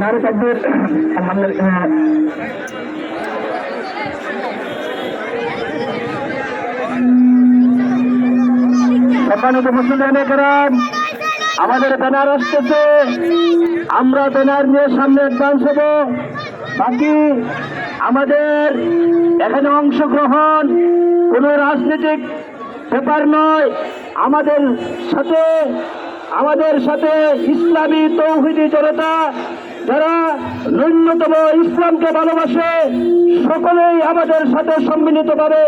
নারী তাকবীর আলহামদুলিল্লাহ সম্মানিত মুসলিম করাম আমাদের ব্যানার আসতেছে। আমরা ব্যানার নিয়ে সামনে অ্যাডভান্স হব। বাকি আমাদের এখানে অংশগ্রহণ কোনো রাজনৈতিক ব্যাপার নয়। আমাদের সাথে আমাদের সাথে ইসলামী তৌহিদি জনতা যারা ন্যূনতম ইসলামকে ভালোবাসে, সকলেই আমাদের সাথে সম্মিলিতভাবে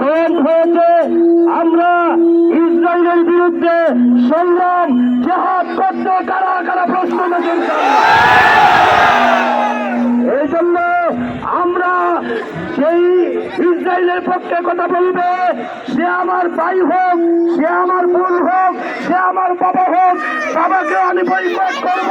জয়েন হয়েছে। আমরা ইসরায়েলের বিরুদ্ধে সংগ্রাম, জেহাদ করতে কারা কারা প্রশ্ন এই জন্য আমরা সেই ইসরায়েলের পক্ষে কথা বলবে। সে আমার ভাই হোক, সে আমার বোন হোক, সে আমার বাবা হোক বাবাকে আমি বৈকট করব।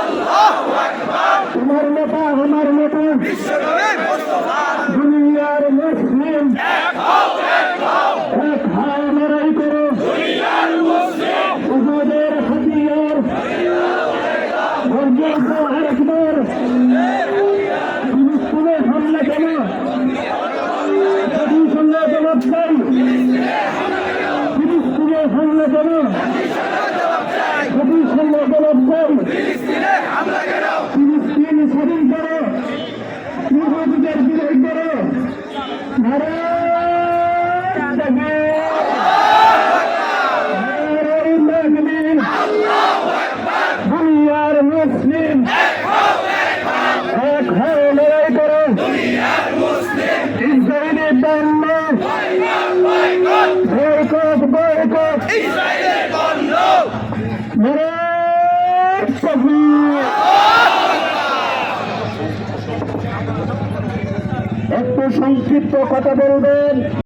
Akbar একটু সংক্ষিপ্ত কথা বলবেন।